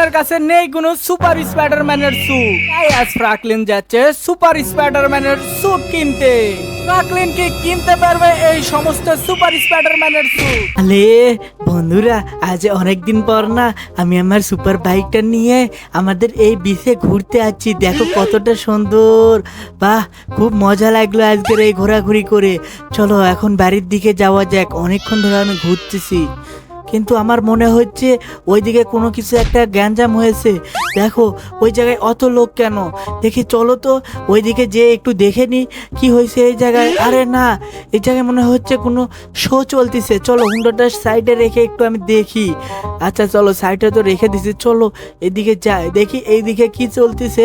ফ্রাকলিনের কাছে নেই কোনো সুপার স্পাইডারম্যানের স্যুট তাই আজ ফ্রাকলিন যাচ্ছে সুপার স্পাইডারম্যানের স্যুট কিনতে। ফ্রাকলিন কি কিনতে পারবে এই সমস্ত সুপার স্পাইডারম্যানের স্যুট আলে, বন্ধুরা, আজ অনেক দিন পর না আমি আমার সুপার বাইকটা নিয়ে আমাদের এই বিচে ঘুরতে আছি দেখো কতটা সুন্দর। বাহ, খুব মজা লাগল আজকের এই ঘোরাঘুরি করে। চলো, এখন বাড়ির দিকে যাওয়া যাক। অনেকক্ষণ ধরে আমি ঘুরতেছি। কিন্তু আমার মনে হচ্ছে ওইদিকে কোনো কিছু একটা গ্যাঞ্জাম হয়েছে। দেখো, ওই জায়গায় অত লোক কেন? দেখি চলো তো, ওইদিকে যে একটু দেখে নি, কি হয়েছে এই জায়গায়? আরে না, এই জায়গায় মনে হচ্ছে কোনো শো চলতেছে। চলো, হুন্ডাটা সাইডে রেখে একটু আমি দেখি। আচ্ছা চলো সাইডে তো রেখে দিছি, চলো, এদিকে যাই। দেখি এইদিকে কি চলতেছে,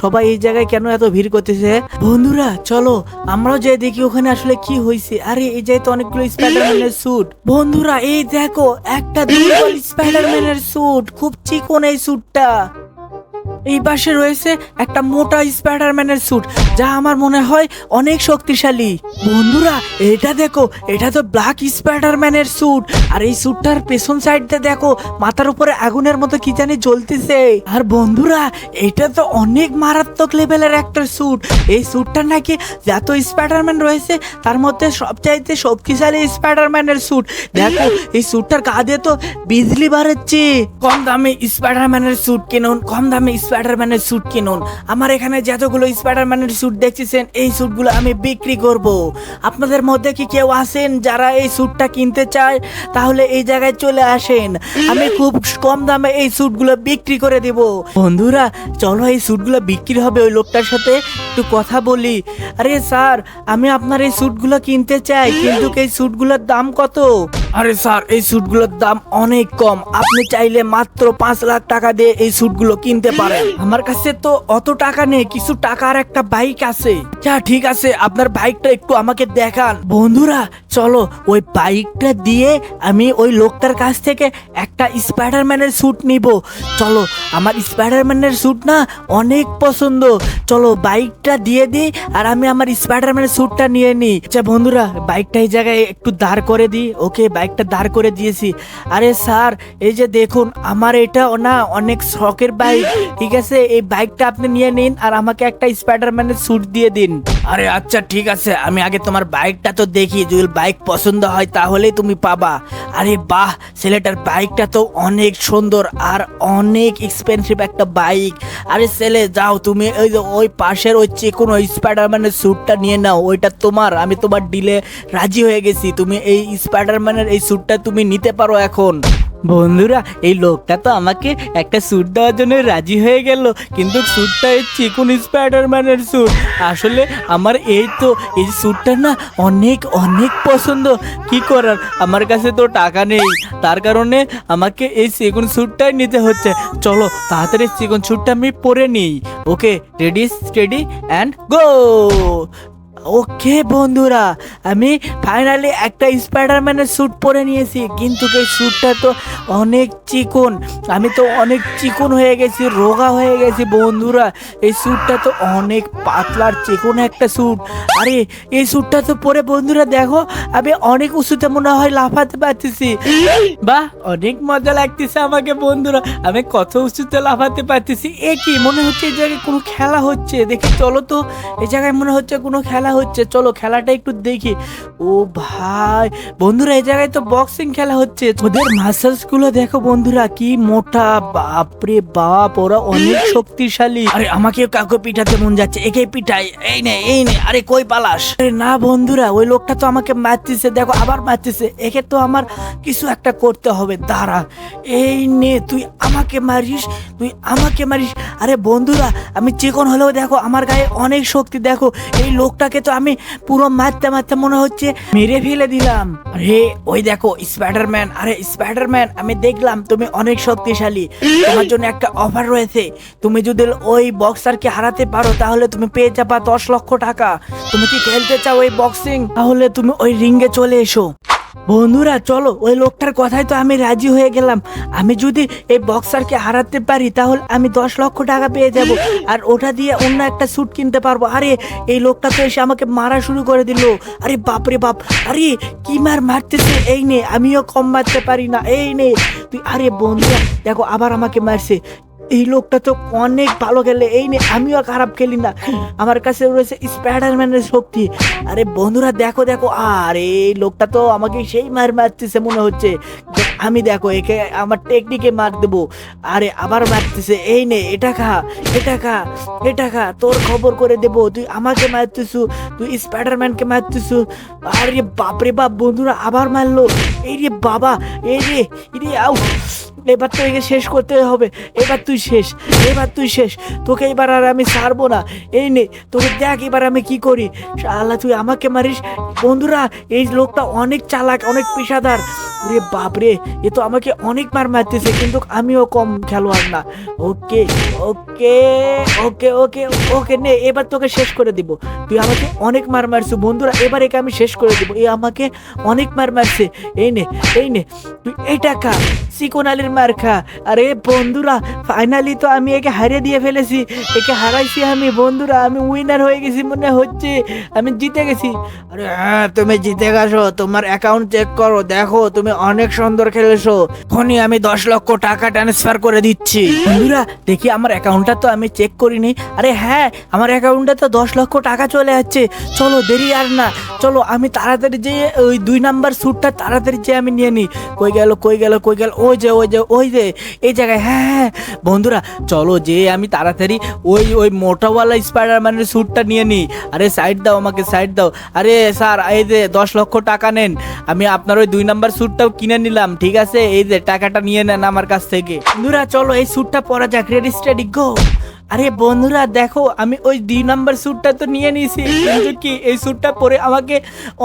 সবাই এই জায়গায় কেন এত ভিড় করতেছে? বন্ধুরা, চলো, আমরাও যাই দেখি ওখানে আসলে কি হয়েছে আরে, এই জায়গায় তো অনেকগুলো স্পাইডারম্যানের স্যুট বন্ধুরা, এই দেখো, একটা দুর্বল স্পাইডারম্যানের স্যুট খুব চিকন এই স্যুটটা এই পাশে রয়েছে একটা মোটা স্পাইডারম্যানের স্যুট যা আমার মনে হয় অনেক শক্তিশালী। বন্ধুরা, এটা দেখো, এটা তো ব্ল্যাক স্পাইডারম্যানের স্যুট আর এই স্যুটটার পেছন সাইডটা দেখো, মাথার উপরে আগুনের মতো কি জানি জ্বলতেছে। আর বন্ধুরা, এটা তো অনেক মারাত্মক লেভেলের একটা স্যুট এই স্যুটটা নাকি যত স্পাইডারম্যান রয়েছে, তার মধ্যে সবচাইতে শক্তিশালী স্পাইডারম্যানের স্যুট দেখো, এই স্যুটটার কাঁধে তো বিজলি বাড়াচ্ছে। কম দামে স্পাইডারম্যানের স্যুট কিনুন, কম দামে স্পাইডারম্যানের স্যুট কিনুন। আমার এখানে যতগুলো স্পাইডারম্যানের স্যুট দেখতেছেন, এই স্যুটগুলো আমি বিক্রি করব। আপনাদের মধ্যে কি কেউ আছেন যারা এই স্যুটটা কিনতে চায়? তাহলে এই জায়গায় চলে আসেন। আমি খুব কম দামে এই স্যুটগুলো বিক্রি করে দেব। বন্ধুরা, চলো এই স্যুটগুলো বিক্রি হবে ওই লোকটার সাথে। একটু কথা বলি। আরে স্যার, আমি আপনার এই স্যুটগুলো কিনতে চাই, কিন্তু এই স্যুটগুলোর দাম কত? আরে স্যার, এই স্যুটগুলোর দাম অনেক কম। আপনি চাইলে মাত্র পাঁচ লাখ টাকা দিয়ে এই স্যুটগুলো কিনতে পারেন। আমার কাছে তো অত টাকা নেই, কিছু টাকার একটা বাইক আছে। যা, ঠিক আছে, আপনার বাইকটা একটু আমাকে দেখান। বন্ধুরা চলো, ওই বাইকটা দিয়ে আমি ওই লোকটার কাছ থেকে একটা স্পাইডারম্যানের স্যুট নিব। চলো, আমার স্পাইডারম্যানের স্যুট না অনেক পছন্দ। চলো, বাইকটা দিয়ে দিই আর আমি আমার স্পাইডারম্যানের স্যুটটা নিয়ে নিই। আচ্ছা বন্ধুরা, বাইকটা এই জায়গায় একটু দাঁড় করে দিই। ওকে, বাইকটা দাঁড় করে দিয়েছি। আরে স্যার, এই যে দেখুন, আমার এটা না অনেক শখের বাইক। ঠিক আছে, এই বাইকটা আপনি নিয়ে নিন আর আমাকে একটা স্পাইডারম্যানের স্যুট দিয়ে দিন। আরে আচ্ছা ঠিক আছে, আমি আগে তোমার বাইকটা তো দেখি, যদি বাইক পছন্দ হয় তাহলে তুমি পাবা। আরে বাহ, ছেলেটার বাইকটা তো অনেক সুন্দর আর অনেক এক্সপেন্সিভ একটা বাইক। আরে ছেলে, যাও তুমি ওই ওই পাশের ওই যে ওই স্পাইডারম্যানের স্যুটটা নিয়ে নাও, ওইটা তোমার, আমি তোমার ডিলে রাজি হয়ে গেছি। তুমি এই স্পাইডারম্যানের এই স্যুটটা তুমি নিতে পারো এখন। বন্ধুরা, এই লোকটা তো আমাকে একটা স্যুট দেওয়ার জন্য রাজি হয়ে গেল, কিন্তু স্যুটটা এই চিকুন স্পাইডারম্যানের স্যুট আসলে আমার এই তো, এই স্যুটটা না অনেক অনেক পছন্দ। কি করার? আমার কাছে তো টাকা নেই। তার কারণে আমাকে এই চিকুন স্যুটটাই নিতে হচ্ছে। চলো, তাড়াতাড়ি চিকুন স্যুটটা আমি পরে নিই। Okay ready steady and go okay বন্ধুরা, আমি ফাইনালি একটা স্পাইডারম্যানের স্যুট পরে নিয়েছি, কিন্তু এই স্যুটটা তো অনেক চিকন। আমি তো অনেক চিকন হয়ে গেছি, রোগা হয়ে গেছি, বন্ধুরা। এই স্যুটটা তো অনেক পাতলার চিকন একটা স্যুট আরে, এই স্যুটটা তো পরে, বন্ধুরা, দেখো, আমি অনেক উঁচুতে মনে হয় লাফাতে পারতেছি। বাহ, অনেক মজা লাগতেছে আমাকে, বন্ধুরা। আমি কত উঁচুতে লাফাতে পারতেছি। এ কি, মনে হচ্ছে এই জায়গায় কোনো খেলা হচ্ছে। দেখি, চলো তো এই জায়গায় মনে হচ্ছে কোনো খেলা হচ্ছে, চলো খেলাটা একটু দেখি। ও ভাই, বন্ধুরা, এই জায়গায় তো বক্সিং খেলা হচ্ছে। ওদের মাসাজগুলো দেখো বন্ধুরা, কি মোটা, বাপরে বাপ, ওরা অনেক শক্তিশালী। আরে, আমাকে কাউকে পিঠাতে মন যাচ্ছে, একে পিঠাই এই নে এই নে, আরে কই পালাস? আরে না বন্ধুরা, ওই লোকটা তো আমাকে মারতেছে, দেখো আবার মারতেছে, একে তো আমার কিছু একটা করতে হবে, দাঁড়া। এই নে, তুই আমাকে মারিস, তুই আমাকে মারিস। আরে বন্ধুরা, আমি চিকন হলেও দেখো, আমার গায়ে অনেক শক্তি, দেখো, এই লোকটাকে তো আমি পুরো মারতে মারতে মনে হচ্ছে মেরে ফেলে দিলাম। আরে, ওই দেখো স্পাইডারম্যান আরে স্পাইডারম্যান আমি দেখলাম তুমি অনেক শক্তিশালী। তোমার জন্য একটা অফার রয়েছে। তুমি যদি ওই বক্সারকে হারাতে পারো, তাহলে তুমি পেয়ে যাবা দশ লক্ষ টাকা। তুমি কি খেলতে চাও ওই বক্সিং তাহলে তুমি ওই রিঙ্গে চলে এসো। বন্ধুরা, চলো, ওই লোকটার কথাই তো আমি রাজি হয়ে গেলাম। আমি যদি এই বক্সারকে হারাতে পারি, তাহলে আমি দশ লক্ষ টাকা পেয়ে যাব। আর ওটা দিয়ে অন্য একটা স্যুট কিনতে পারব। আরে, এই লোকটা তো এসে আমাকে মারা শুরু করে দিল। আরে বাপরে বাপ, আরে কি মার মারতেছে? এই নে, আমিও কম মারতে পারি না। এই নে। তুই, আরে বন্ধুরা, দেখো, আবার আমাকে মারছে। এই লোকটা তো অনেক ভালো খেলে এই নে আমিও খারাপ খেলি না। আমার কাছে রয়েছে স্পাইডারম্যানের শক্তি। আরে বন্ধুরা দেখো দেখো আরে এই লোকটা তো আমাকে সেই মার মারতেছে মনে হচ্ছে। আমি দেখো একে আমার টেকনিকে মার দেবো। আরে আবার মারতেছে এই নে এটা খা এটা খা এটা খা তোর খবর করে দেবো তুই আমাকে মারতেছু তুই স্পাইডারম্যানকে মারতেছু। আরে বাপরে বাপ বন্ধুরা আবার মারলো। এই রে বাবা এই রে রে আউ। এবার তো একে শেষ করতে হবে, এবার তুই শেষ, এবার তুই শেষ। তোকে এবার আর আমি ছাড়বো না। এই নে, তোকে দেখ এবার আমি কি করি। আল্লাহ তুই আমাকে মারিস? বন্ধুরা, এই লোকটা অনেক চালাক, অনেক পেশাদার। রে বাপরে, এ তো আমাকে অনেক মার মারতেছে, কিন্তু আমিও কম খেলোয়াড় না। ওকে ওকে ওকে ওকে ওকে, নে, এবার তোকে শেষ করে দিব। তুই আমাকে অনেক মার মারছু। বন্ধুরা, এবার একে আমি শেষ করে দিব। এ আমাকে অনেক মার মারছে। এই নে, এই নে, তুই এইটা খা চিকন আলীর মার খা আরে বন্ধুরা ফাইনালি তো আমি একে হারিয়ে দিয়ে ফেলেছি, একে হারাইছি আমি, বন্ধুরা, আমি উইনার হয়ে গেছি মনে হচ্ছে, আমি জিতে গেছি। আরে হ্যাঁ তুমি জিতে গেছো, তোমার অ্যাকাউন্ট চেক করো, দেখো, তুমি অনেক সুন্দর খেলেছো। এখনই আমি দশ লক্ষ টাকা ট্রান্সফার করে দিচ্ছি। বন্ধুরা, দেখি আমার অ্যাকাউন্টটা তো আমি চেক করিনি। আরে হ্যাঁ আমার অ্যাকাউন্টে তো দশ লক্ষ টাকা চলে যাচ্ছে। চলো দেরি আর না, চলো আমি তাড়াতাড়ি যে ওই দুই নাম্বার স্যুটটা তাড়াতাড়ি যে আমি নিয়ে নিই কই গেল কই গেল কই গেল, ওই যে ওই যে ওই যে, এই জায়গায় হ্যাঁ হ্যাঁ বন্ধুরা, চলো যে আমি তাড়াতাড়ি ওই ওই মোটাওয়ালা স্পাইডার স্পাইডারম্যানের স্যুটটা নিয়ে নিই আরে সাইড দাও আমাকে সাইড দাও। আরে স্যার এই যে, দশ লক্ষ টাকা নেন। আমি আপনার ওই দুই নাম্বার স্যুটটাও কিনে নিলাম, ঠিক আছে? এই যে, টাকাটা নিয়ে নেন আমার কাছ থেকে। বন্ধুরা, চলো এই স্যুটটা পরা যাক। রেডি স্টেডি গো আরে বন্ধুরা, দেখো, আমি ওই দুই নাম্বার স্যুটটা তো নিয়ে নিয়েছি। কিন্তু কি, এই স্যুটটা পরে আমাকে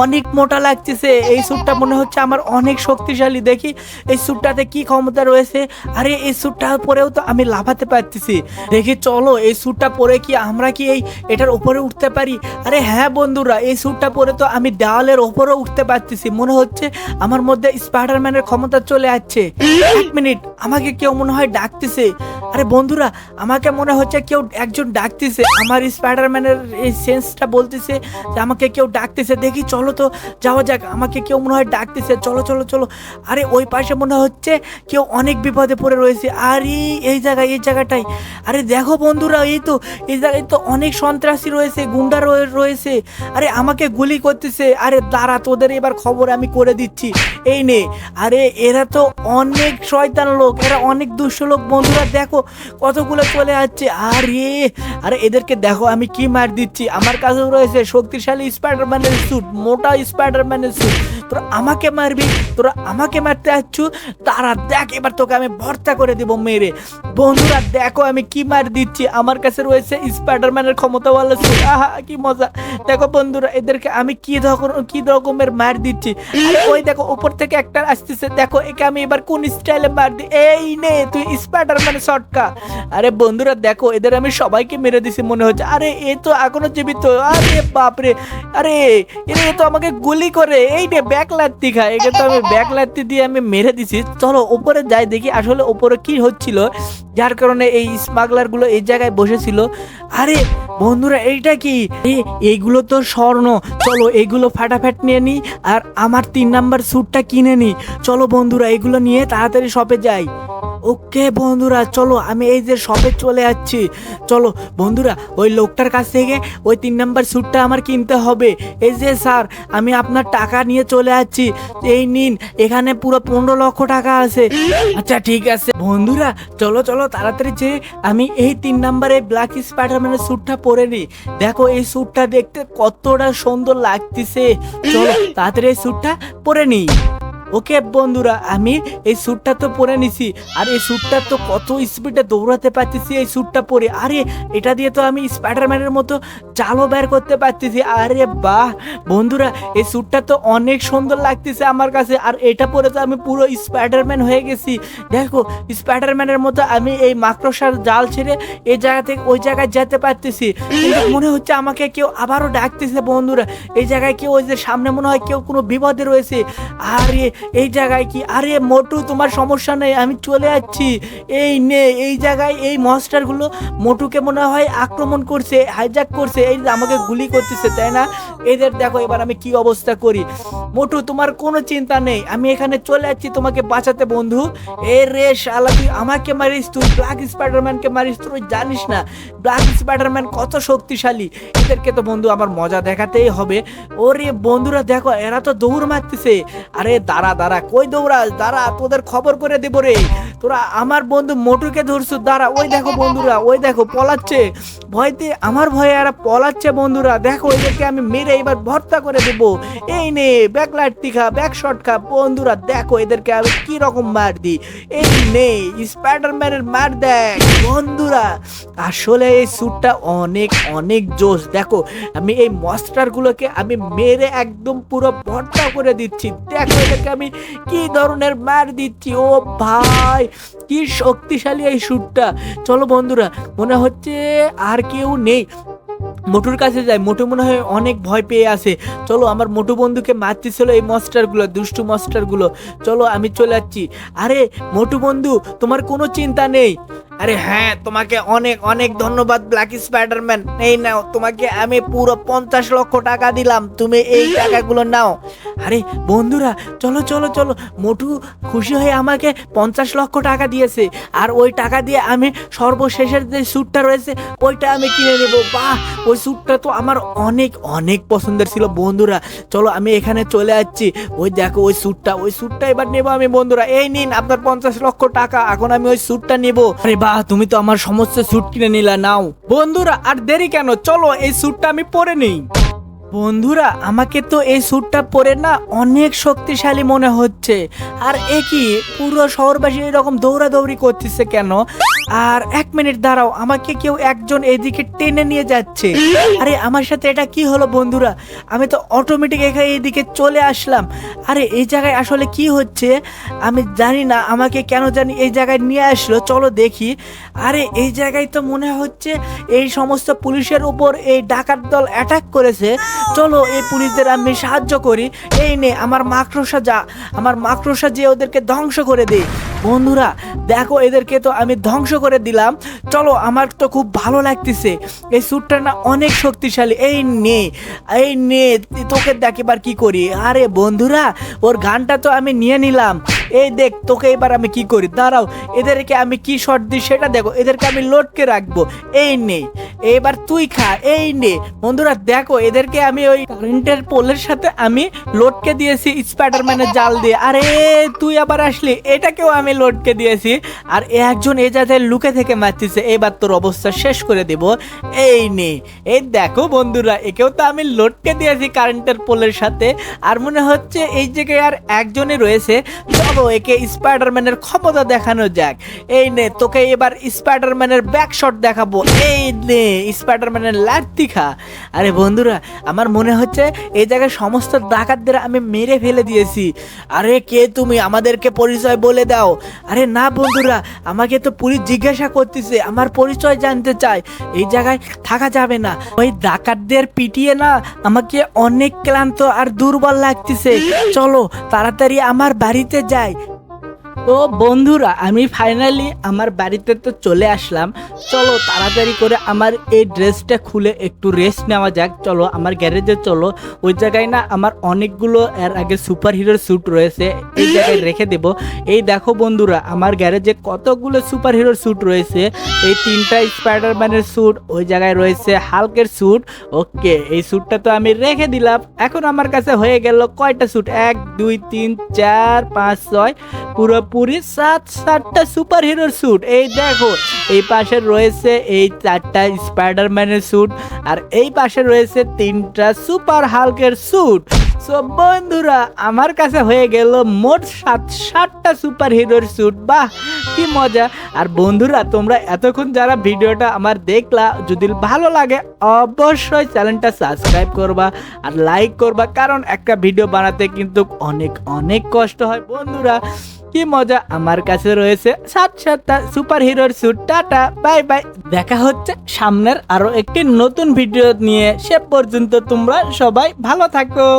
অনেক মোটা লাগতেছে। এই স্যুটটা মনে হচ্ছে আমার অনেক শক্তিশালী। দেখি, এই স্যুটটাতে কি ক্ষমতা রয়েছে? আরে, এই স্যুটটা পরেও তো আমি লাফাতে পারতেছি। দেখি, চলো, এই স্যুটটা পরে কি আমরা কি এই এটার উপরে উঠতে পারি? আরে হ্যাঁ বন্ধুরা, এই স্যুটটা পরে তো আমি দেওয়ালের ওপরেও উঠতে পারতেছি। মনে হচ্ছে আমার মধ্যে স্পাইডারম্যানের ক্ষমতা চলে আসছে। এক মিনিট, আমাকে কেউ মনে হয় ডাকতেছে। আরে বন্ধুরা, আমাকে মনে হচ্ছে কেউ একজন ডাকতেছে, আমার স্পাইডারম্যানের এই সেন্সটা বলতেছে যে আমাকে কেউ ডাকতেছে, দেখি চলো তো যাওয়া যাক, আমাকে কেউ মনে হয় ডাকতেছে, চলো চলো চলো। আরে ওই পাশে মনে হচ্ছে কেউ অনেক বিপদে পড়ে রয়েছে। আরে এই জায়গায়, এই জায়গাটাই আরে দেখো বন্ধুরা, এই তো, এই জায়গায় তো অনেক সন্ত্রাসী রয়েছে, গুন্ডা রয়ে- রয়েছে। আরে আমাকে গুলি করতেছে। আরে দাঁড়া, তোদের এবার খবর আমি করে দিচ্ছি। এই নে। আরে এরা তো অনেক শয়তান লোক, এরা অনেক দুষ্ট লোক। বন্ধুরা দেখো কতগুলো চলে যাচ্ছে আরে আরে এদেরকে দেখো, আমি কি মার দিচ্ছি? আমার কাছেও রয়েছে শক্তিশালী স্পাইডারম্যানের স্যুট মোটা স্পাইডারম্যানের স্যুট তোরা আমাকে মারবি, তোরা আমাকে মারতে আসছু তারা দেখ, এবার তোকে আমি ভর্তা করে দিব মেরে। বন্ধুরা, দেখো আমি কি মার দিচ্ছি, আমার কাছে রয়েছে স্পাইডারম্যানের ক্ষমতাওয়ালা স্যুট আহা, কি মজা। দেখো বন্ধুরা, এদেরকে আমি কি রকম কি রকমের মার দিচ্ছি? ওই দেখো, উপর থেকে একটা আসতেছে। দেখো, একে আমি এবার কোন স্টাইলে মার দি এই নে, তুই স্পাইডারম্যান শটকা আরে বন্ধুরা, দেখো এদের আমি সবাইকে মেরে দিছি মনে হচ্ছে। আরে, এ তো এখনও জীবিত। আরে বাপরে। আরে, এরে, এ তো আমাকে গুলি করে। এই রে ব্যাক লাত্তি খায় একে তো আমি ব্যাক লাত্তি দিয়ে আমি মেরে দিছি। চলো, উপরে যাই দেখি আসলে উপরে কি হচ্ছিল। যার কারণে এই স্মাগলারগুলো এই জায়গায় বসেছিল। আরে, বন্ধুরা, এইটা কি? এইগুলো তো স্বর্ণ। চলো এইগুলো ফাটাফাট নিয়ে নি, আর আমার তিন নাম্বার স্যুটটা কিনে নি। চলো, বন্ধুরা, এগুলো নিয়ে তাড়াতাড়ি শপে যাই। ওকে, বন্ধুরা, চলো, আমি এই যে শপে চলে যাচ্ছি। চলো, বন্ধুরা, ওই লোকটার কাছ থেকে ওই তিন নাম্বার স্যুটটা আমার কিনতে হবে। এই যে, স্যার, আমি আপনার টাকা নিয়ে চলে যাচ্ছি। এই নিন, এখানে পুরো পনেরো লক্ষ টাকা আছে। আচ্ছা ঠিক আছে। বন্ধুরা, চলো চলো তাড়াতাড়ি যে আমি এই তিন নাম্বারে ব্ল্যাক স্পাইডারম্যানের স্যুটটা পরে নিই দেখো, এই স্যুটটা দেখতে কতটা সুন্দর লাগতেছে। চলো, তাড়াতাড়ি এই স্যুটটা পরে নিই ওকে বন্ধুরা, আমি এই স্যুটটা তো পরে নিছি। আর এই স্যুটটা তো কত স্পিডে দৌড়াতে পারতেছি এই স্যুটটা পরে। আরে, এটা দিয়ে তো আমি স্পাইডারম্যানের মতো চালও বের করতে পারতেছি। আরে বাহ! বন্ধুরা, এই স্যুটটা তো অনেক সুন্দর লাগতেছে আমার কাছে। আর এটা পরে তো আমি পুরো স্পাইডারম্যান হয়ে গেছি। দেখো স্পাইডারম্যানের মতো আমি এই মাকড়সার জাল ছেড়ে এই জায়গা থেকে ওই জায়গায় যেতে পারতেছি। মনে হচ্ছে আমাকে কেউ আবারও ডাকতেছে বন্ধুরা। এই জায়গায় কেউ ওই যে সামনে মনে হয় কেউ কোনো বিপদে রয়েছে। আরে এই জায়গায় কি? আরে মোটু, তোমার সমস্যা নেই, আমি চলে যাচ্ছি। এই নে, এই জায়গায় এই মনস্টারগুলো মোটুকে মনে হয় আক্রমণ করছে হাইজ্যাক করছে, এই আমাকে গুলি করতেছে, তাই না? এদের দেখো, এবার আমি কি অবস্থা করি? মোটু, তোমার কোনো চিন্তা নেই, আমি এখানে চলে যাচ্ছি তোমাকে বাঁচাতে, বন্ধু। এ রে শালা, তুই আমাকে মারিস, তুই ব্ল্যাক স্পাইডারম্যানকে মারিস, তুই জানিস না ব্ল্যাক স্পাইডারম্যান কত শক্তিশালী। এদেরকে তো, বন্ধু, আমার মজা দেখাতেই হবে। ওরে বন্ধুরা, দেখো, এরা তো দৌড় মারতেছে। আরে দাঁড়া দাঁড়া দাঁড়া কই দৌড়াস? দাঁড়া তোদের খবর করে দেব রে। তোরা আমার বন্ধু মোটুকে ধরছু, দাঁড়া, ওই দেখো বন্ধুরা, ওই দেখো, পলাচ্ছে। ভয়তে, আমার ভয়ে এরা পলাচ্ছে বন্ধুরা। দেখো, এদেরকে আমি মেরে এবার ভর্তা করে দেবো। এই নে ব্যাক লাইট খা ব্যাক শট খা। বন্ধুরা, দেখো, এদেরকে আমি কি রকম মার দিই। এই নে স্পাইডারম্যানের মার দেখ বন্ধুরা, আসলে এই স্যুটটা অনেক অনেক জোশ। দেখো, আমি এই মস্টারগুলোকে আমি মেরে একদম পুরো ভর্তা করে দিচ্ছি। দেখো, এদেরকে আমি কি ধরনের মার দিচ্ছি? ও ভাই কি শক্তিশালী এই স্যুটটা চলো বন্ধুরা, মনে হচ্ছে আর কেউ নেই। মোটুর কাছে যায় মোটু মনে হয় অনেক ভয় পেয়ে আসে চলো, আমার মোটু বন্ধুকে মারতেছিল এই মস্টারগুলো দুষ্টু মস্টারগুলো চলো, আমি চলে যাচ্ছি। আরে, মোটু বন্ধু, তোমার কোনো চিন্তা নেই। আরে হ্যাঁ তোমাকে অনেক অনেক ধন্যবাদ ব্ল্যাক স্পাইডারম্যান এই নাও, তোমাকে আমি পুরো পঞ্চাশ লক্ষ টাকা দিলাম। তুমি এই টাকাগুলো নাও। আরে বন্ধুরা, চলো চলো চলো। মোটু খুশি হয়ে আমাকে পঞ্চাশ লক্ষ টাকা দিয়েছে। আর ওই টাকা দিয়ে আমি সর্বশেষের যে স্যুটটা রয়েছে, ওইটা আমি কিনে নেব। বাহ, ওই স্যুটটা তো আমার অনেক অনেক পছন্দের ছিল বন্ধুরা। চলো, আমি এখানে চলে যাচ্ছি ওই দেখো, ওই স্যুটটা ওই স্যুটটা এবার নেব আমি বন্ধুরা। এই নিন, আপনার পঞ্চাশ লক্ষ টাকা। এখন আমি ওই স্যুটটা নেব। আরে বাহ, তুমি তো আমার সমস্ত স্যুট কিনে নিলা, নাও। বন্ধুরা, আর দেরি কেন? চলো, এই স্যুটটা আমি পরে নেই। বন্ধুরা, আমাকে তো এই স্যুটটা পরে না অনেক শক্তিশালী মনে হচ্ছে। আর এ কি, পুরো শহরবাসী এরকম দৌড়াদৌড়ি করতেছে কেন? আর এক মিনিট দাঁড়াও, আমাকে কেউ একজন এদিকে টেনে নিয়ে যাচ্ছে। আরে, আমার সাথে এটা কি হলো বন্ধুরা? আমি তো অটোমেটিক এখানে এইদিকে চলে আসলাম। আরে, এই জায়গায় আসলে কি হচ্ছে? আমি জানি না, আমাকে কেন জানি এই জায়গায় নিয়ে আসলো, চলো দেখি। আরে, এই জায়গায় তো মনে হচ্ছে এই সমস্ত পুলিশের উপর এই ডাকাত দল অ্যাটাক করেছে। চলো এই পুলিশদের আমি সাহায্য করি। এই নে, আমার মাকড়সা যা, আমার মাকড়সা যে ওদেরকে ধ্বংস করে দেই বন্ধুরা, দেখো, এদেরকে তো আমি ধ্বংস করে দিলাম। চলো, আমার তো খুব ভালো লাগতেছে। এই স্যুটটা না অনেক শক্তিশালী। এই নে এই নে, তোকে দেখ এবার কি করি। আরে বন্ধুরা, ওর গানটা তো আমি নিয়ে নিলাম। এই দেখ, তোকে এবার আমি কি করি? দাঁড়াও, এদেরকে আমি কি শট দিই সেটা দেখো। এদেরকে আমি লোডকে রাখব। এই নে, এবার তুই খা, এই নে। বন্ধুরা, দেখো, এদেরকে আমি ওই কারেন্টের পোলের সাথে আমি লোডকে দিয়েছি স্পাইডারম্যানের জাল দিয়ে। আরে, তুই আবার আসলি? এটাকেও আমি লোডকে দিয়েছি আর একজন এ যাতে লুকে থেকে মারতেছে। এবার তোর অবস্থা শেষ করে দেব। এই নে। এই দেখো বন্ধুরা, একেও তো আমি লোডকে দিয়েছি কারেন্টের পোলের সাথে। আর মনে হচ্ছে এই জায়গায় আর একজনই রয়েছে। চলো একে স্পাইডারম্যানের ক্ষমতা দেখানো যাক। এই নে, তোকে এবার স্পাইডারম্যানের ব্যাক শট দেখাবো। এই নে স্পাইডারম্যানের লাঠি খা আরে বন্ধুরা, আমার মনে হচ্ছে এই জায়গায় সমস্ত ডাকাতদের আমি মেরে ফেলে দিয়েছি। আরে কে তুমি? আমাদেরকে পরিচয় বলে দাও। আরে না বন্ধুরা, আমাকে তো পুলিশ জিজ্ঞাসা করতেছে, আমার পরিচয় জানতে চায়। এই জায়গায় থাকা যাবে না। ওই ডাকাতদের পিটিয়ে না আমাকে অনেক ক্লান্ত আর দুর্বল লাগতেছে। চলো, তাড়াতাড়ি আমার বাড়িতে যাই। তো বন্ধুরা, আমি ফাইনালি আমার বাড়িতে তো চলে আসলাম। চলো তাড়াতাড়ি করে আমার এই ড্রেসটা খুলে একটু রেস্ট নেওয়া যাক। চলো আমার গ্যারেজে চলো। ওই জায়গায় না আমার অনেকগুলো এর আগে সুপার হিরোর স্যুট রয়েছে, এই জায়গায় রেখে দেব। এই দেখো বন্ধুরা, আমার গ্যারেজে কতগুলো সুপার হিরোর স্যুট রয়েছে। এই তিনটা স্পাইডারম্যানের স্যুট ওই জায়গায় রয়েছে হালকের স্যুট ওকে এই স্যুটটা তো আমি রেখে দিলাম। এখন আমার কাছে হয়ে গেল কয়টা স্যুট এক, দুই, তিন, চার, পাঁচ, ছয়। পুরোপুরি সাত, সাতটা সুপার হিরোর স্যুট এই দেখো, এই পাশে রয়েছে এই চারটা স্পাইডারম্যানের স্যুট আর এই পাশে রয়েছে তিনটা সুপার হালকের স্যুট সো বন্ধুরা, আমার কাছে হয়ে গেল মোট সাত, সাতটা সুপার হিরোর স্যুট বাহ, কি মজা। আর বন্ধুরা, তোমরা এতক্ষণ যারা ভিডিওটা আমার দেখলা, যদি ভালো লাগে, অবশ্যই চ্যানেলটা সাবস্ক্রাইব করবা আর লাইক করবা, কারণ একটা ভিডিও বানাতে কিন্তু অনেক অনেক কষ্ট হয়। বন্ধুরা কি মজা? আমার কাছে রয়েছে সাত সাতটা সুপার হিরোর স্যুট টাটা বাই বাই দেখা হচ্ছে সামনের আরও একটি নতুন ভিডিও নিয়ে। সে পর্যন্ত তোমরা সবাই ভালো থাকো।